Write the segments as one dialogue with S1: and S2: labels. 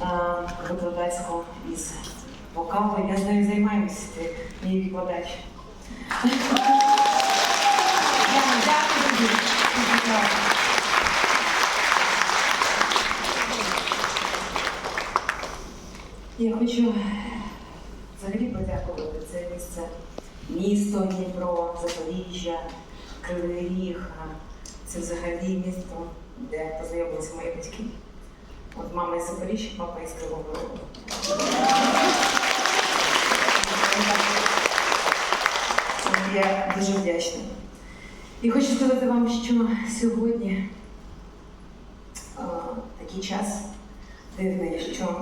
S1: е, із вокалу. Я з нею займаюся, мій викладач. Дякую. Я хочу взагалі подякувати це місце. Місто Дніпро, Запоріжжя, Кривий Ріг. Це взагалі місто, де познайомилися мої батьки. От мама із Запоріжжя, папа із Кривого Рогу. Я дуже вдячна. І хочу сказати вам, що сьогодні такий час дивний, що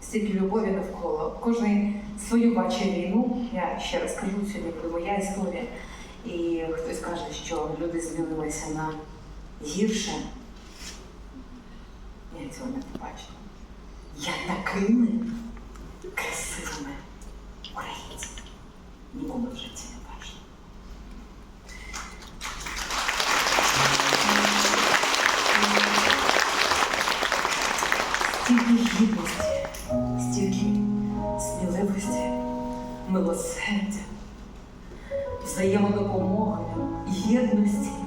S1: стільки любові навколо. Кожен свою бачить війну. Я ще раз кажу, сьогодні буде моя історія. І хтось каже, що люди змінилися на гірше. Я цього не побачила. Я такими красивими українцями ніколи в житті не бачила. Стільки гідності, стільки сміливості, милосердя, взаємодопомоги, єдності.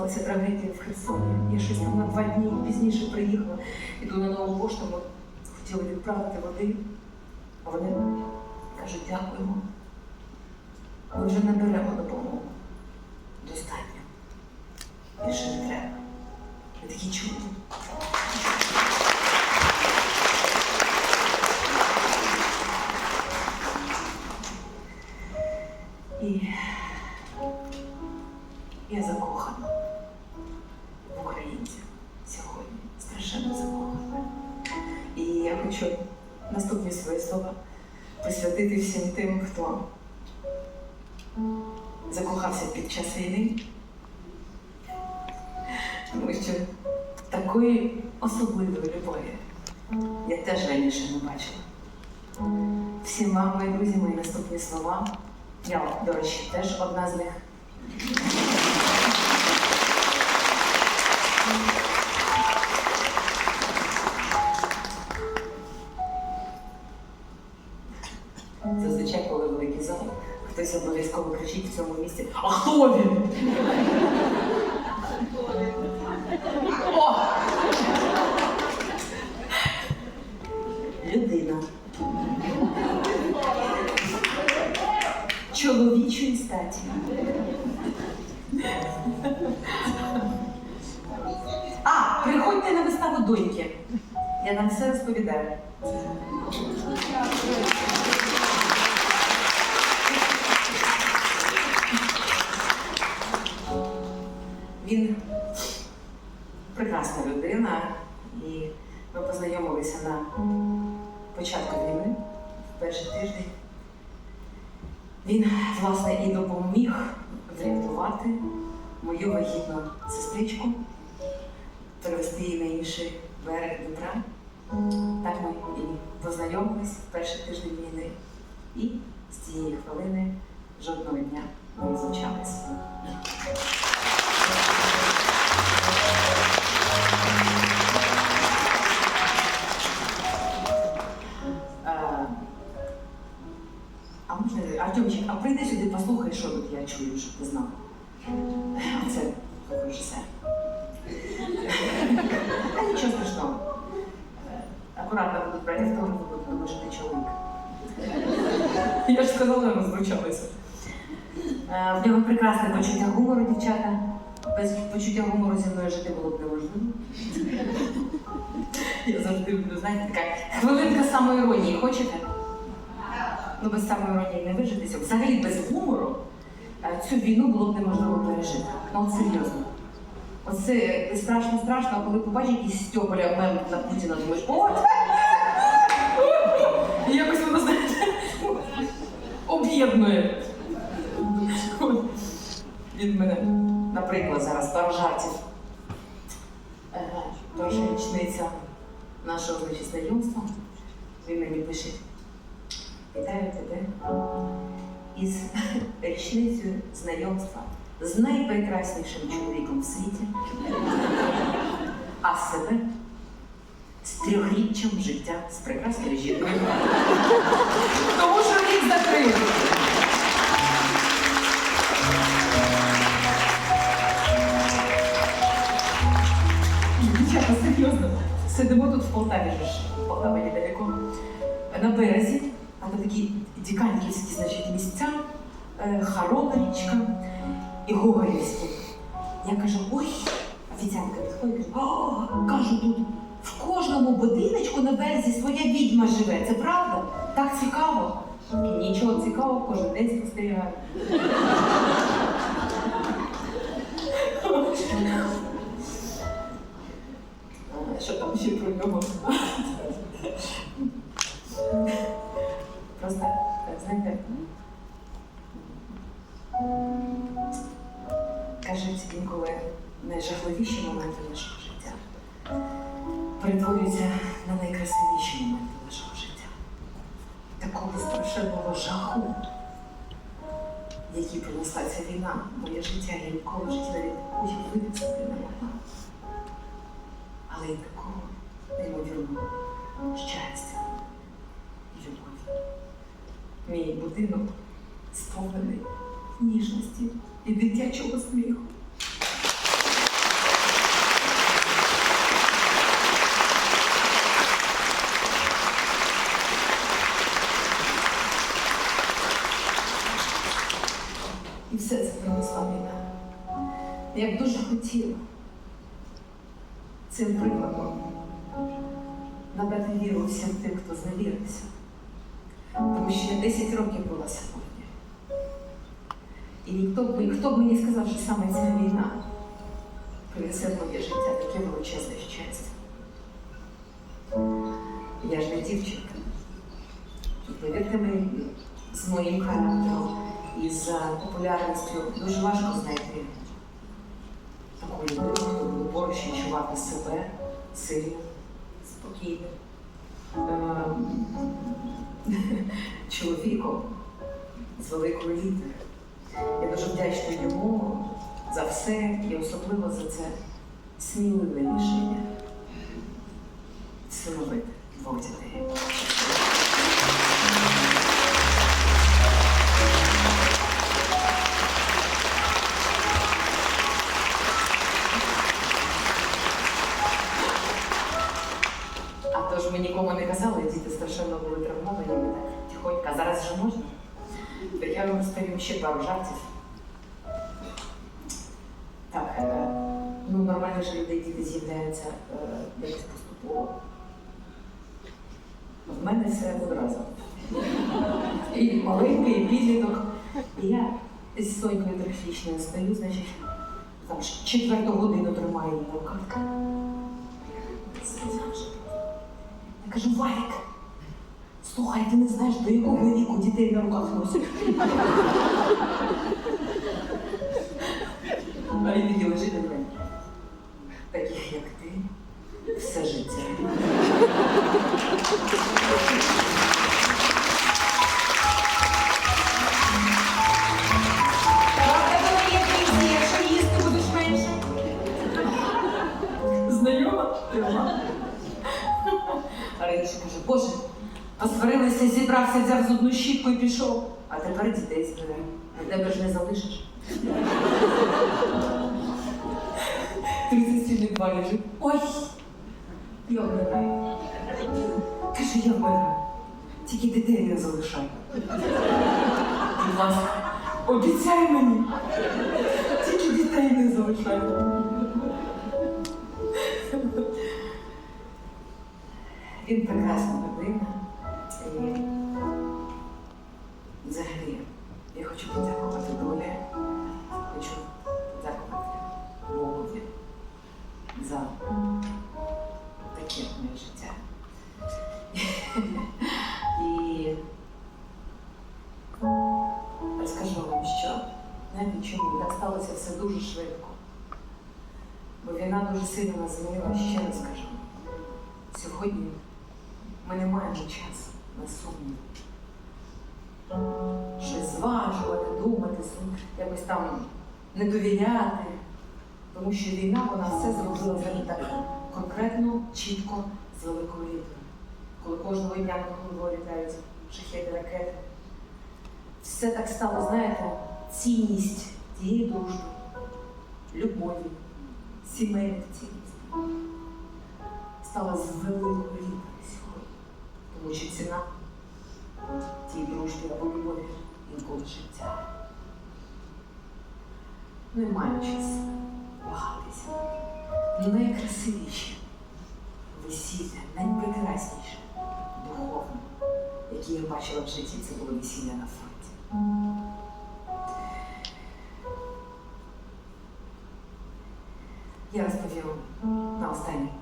S1: Сталася трагедія в Херсоні. Я щось там на два дні пізніше приїхала, іду на нову пошту, хотіли відправити води, а вони кажуть, дякуємо. Ми вже не беремо допомогу. Достатньо. Більше не треба. Я такі чудо. І Страшенно закохана. І я хочу наступні свої слова присвятити всім тим, хто закохався під час війни. Тому що такої особливої любові я теж раніше не бачила. Всім вам, друзі, мої наступні слова. Я, до речі, теж одна з них. Хтось обов'язково кричить в цьому місці. А хто він? О! Людина. Чоловічої статі. А, приходьте на виставу доньки. Я нам все розповідаю. Він прекрасна людина, і ми познайомилися на початку війни, в перший тиждень. Він, власне, і допоміг врятувати мою вагітну сестричку, перевести її на інший берег Дніпра. Так ми і познайомились в перший тиждень війни. І з цієї хвилини жодного дня не злучалися. Прийди сюди, послухай, що тут я чую, щоб ти знав. А це режисер. Та нічого страшного. Акуратно будуть брати автографи, бо тому що ти чоловік. Я ж сказала, ми звучалися. Е, В нього прекрасне почуття гумору, дівчата. Без почуття гумору зі мною жити було б неможливо. Я завжди люблю, знаєте, така хвилинка самоіронії. Хочете? Ну, без самоіронії не вижитися. Взагалі без гумору е, цю війну було б неможливо пережити. Ну, от серйозно. Оце страшно страшно, коли побачиш якийсь стьополя мем на Путіна, думаєш! І якось воно, знаєте, об'єднує. Він мене, наприклад, зараз пару жартів. Перша річниця нашого знайомства. Він мені пише. Вітаю тебе із річницею знайомства з найпрекраснішим чоловіком в світі, а себе з трьохріччям життя з прекрасною жінкою. Тому що рік закрив. Серйозно. Сидимо тут в Полтаві ж. Полтава недалеко. На березі, такі диканьківські, значить, місця, е, річка і Гоголівські. Я кажу, ой, офіціантка підходить, о, кажу, тут в кожному будиночку на березі своя відьма живе. Це правда? Так цікаво. Нічого цікавого, кожен день спостерігаю. Що там ще про нього? Війна, моє життя, я ніколи в житті навіть уявити собі не. Я б дуже хотіла цим прикладом надати віру всім тим, хто зневірився. Тому що я 10 років була сьогодні. І ніхто б, хто б мені сказав, що саме ця війна принесе в моє життя таке величезне щастя. Я ж не дівчинка. Повірте мені, з моїм характером і з популярністю дуже важко знайти таку людину, хто буде поруч відчувати себе сильним, спокійним. ем, чоловіком з великої літери. Я дуже вдячна йому за все і особливо за це сміливе рішення всиновити двох дітей. Ще пару жартів. Так, е, ну нормально ж людей діти з'являються якось поступово. В мене все одразу. І маленький, і підліток. І я з Сонькою трьохрічною стою, значить, там четверту годину тримаю її руках. Я кажу, Валік, слухай, ти не знаєш, до якого віку дітей на руках носять. Щітку і пішов. А тепер дітей збере. Тебе ж не залишиш. 37 два лежить. Ой! Я вмираю. Каже, я вмираю. Тільки дітей не залишай. Будь ласка, обіцяй мені. Тільки дітей не залишай. І розкажу вам, що навіть чому так сталося все дуже швидко. Бо війна дуже сильно нас змінила, ще раз кажу. Сьогодні ми не маємо часу на сумнів. Щось зважувати, думати, якось там не довіряти. Тому що війна вона все зробила так конкретно, чітко, з великою літерою, коли кожного дня на голову літають шахеди ракети. Все так стало, знаєте, цінність тієї дружби, любові, сімейних цінностей стала з великою сьогодні. Тому що ціна тій дружбі або любові інколи життя. Немає часу вагатися. Найкрасивіше весілля, найпрекрасніше яке я бачила в житті, це було весілля на фронті. Я розповім на останній.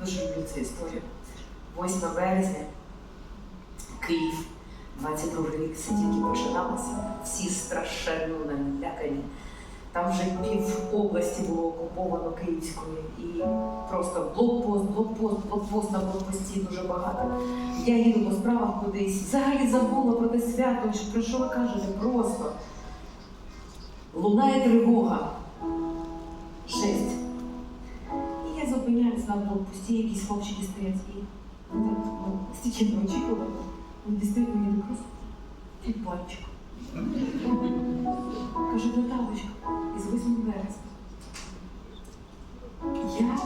S1: Дуже люблю цю історію. 8 березня, Київ, 22 рік, все тільки починалося. Всі страшенно налякані. Там вже пів області було окуповано Київської. І просто блокпост, блокпост, блокпост на блокпості дуже багато. Я їду по справах кудись, взагалі забула про те свято, що про що кажете просто. Лунає тривога. Жесть. І я зупиняюсь на блокпості, якісь хлопчики стоять і ну, стільки не очікувала. Вони дістають мені до просто під пальчик. Каже, Наталочка, із 8 березня. Я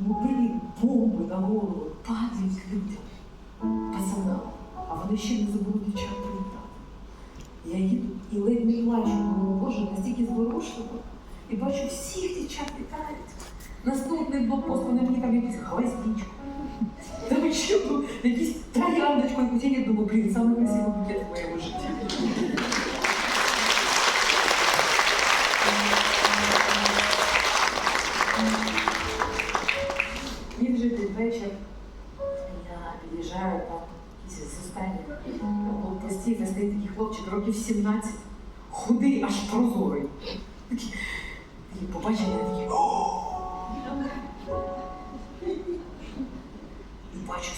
S1: мобильні бомби на голову падають людям, пацанам, а вони ще не забули дівчат привітати. Я їду і ледь не плачу, думаю, боже, настільки зворушливо. І бачу, всіх дівчат вітають. Наступний блокпост, вони мені там якусь гвоздичку. Там ще ну, якісь трояндочку, якусь я думаю, блін, саме красивий букет в моєму житті. І вже під вечір я під'їжджаю там якісь з останніх блокпостів, де стоїть такий хлопчик років 17, худий, аж прозорий. Такий, і побачив мене такий. Бачу,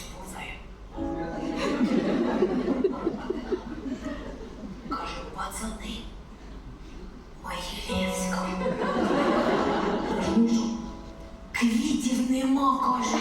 S1: сповзає. Каже, пацани, Могилєвська. Кажу, ну що? Квітів нема, каже.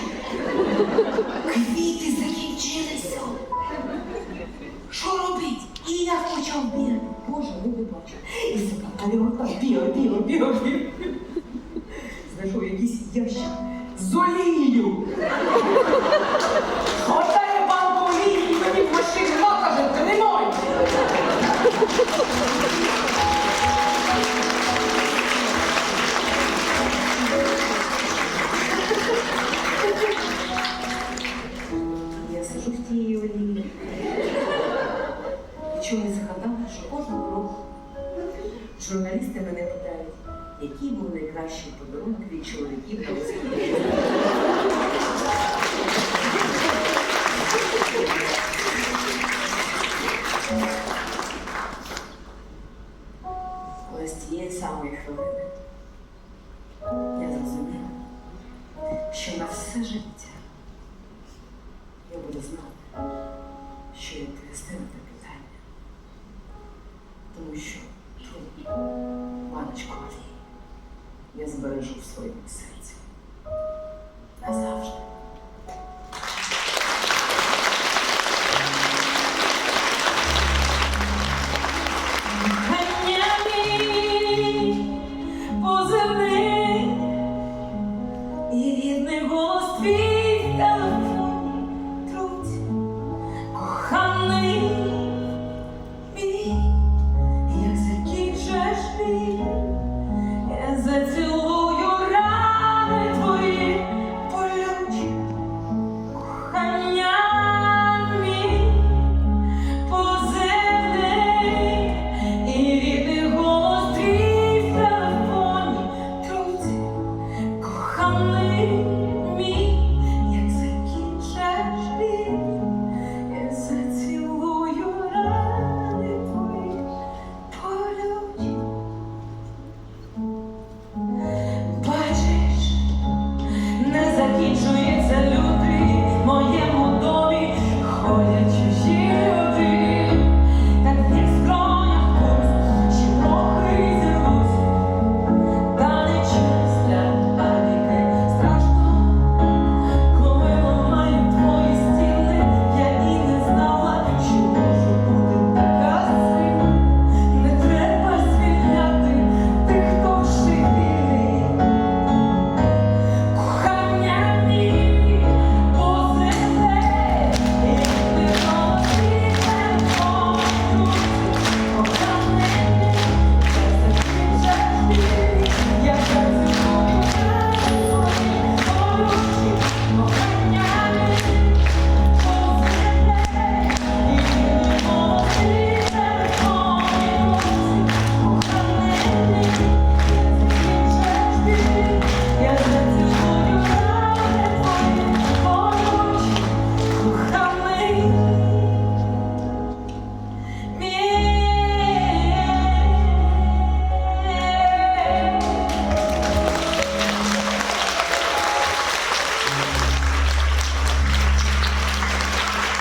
S1: Сижу олії. І чому я згадала, що кожного року журналісти мене питають, який був найкращий подарунок від чоловіків на весіллі. Але тієї самої хвилини я зрозуміла, що на все життя я буду знати,